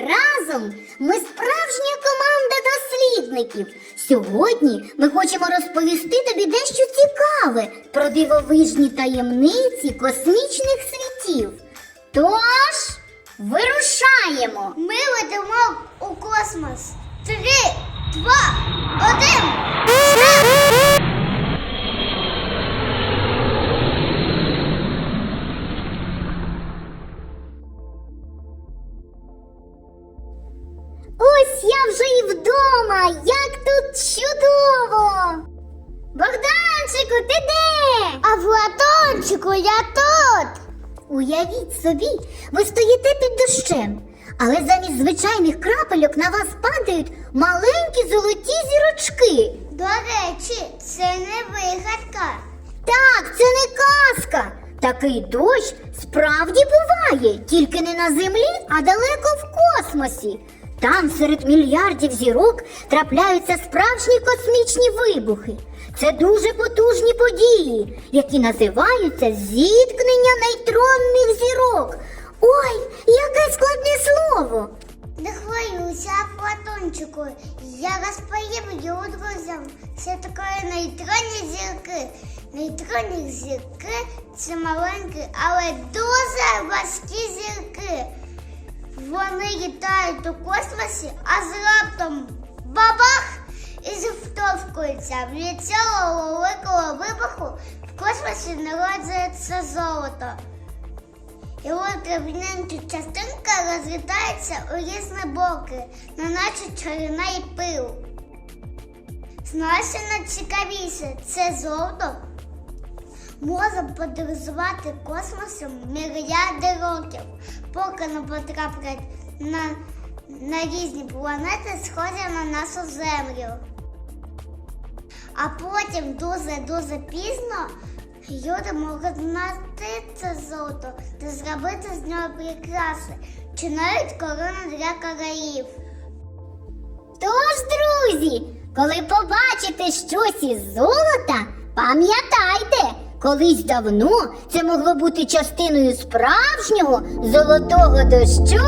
Разом ми справжня команда дослідників. Сьогодні ми хочемо розповісти тобі дещо цікаве про дивовижні таємниці космічних світів. Тож, вирушаємо! Ми летимо у космос. Три, два, один. Ось я вже і вдома. Як тут чудово! Богданчику, ти де? А Платончику, я тут. Уявіть собі, ви стоїте під дощем, але замість звичайних крапельок на вас падають маленькі золоті зірочки. До речі, це не вигадка. Так, це не казка. Такий дощ справді буває, тільки не на землі, а далеко в космосі. Там серед мільярдів зірок трапляються справжні космічні вибухи. Це дуже потужні події, які називаються зіткнення нейтронних зірок. Ой, яке складне слово! Не хвилюйся, Платончику. Я розповім його друзям. Це таке нейтронні зірки. Нейтронні зірки це маленькі, але дуже важкі зірки. Вони літають у космосі, а з раптом бабах і зіштовхуються. Від цього великого вибуху в космосі народжується золото. Його дрібненькі частинка розлітається у різні боки, неначе чарівний пил. Знаєш, найцікавіше, це золото може подорожувати космосом мільярди років, поки не потраплять на, на різні планети, схожі на нашу Землю. А потім дуже-дуже пізно люди можуть знайти це золото та зробити з нього прикраси чи навіть корону для королів. Тож, друзі, коли побачите щось із золота, пам'ятайте, колись давно це могло бути частиною справжнього золотого дощу.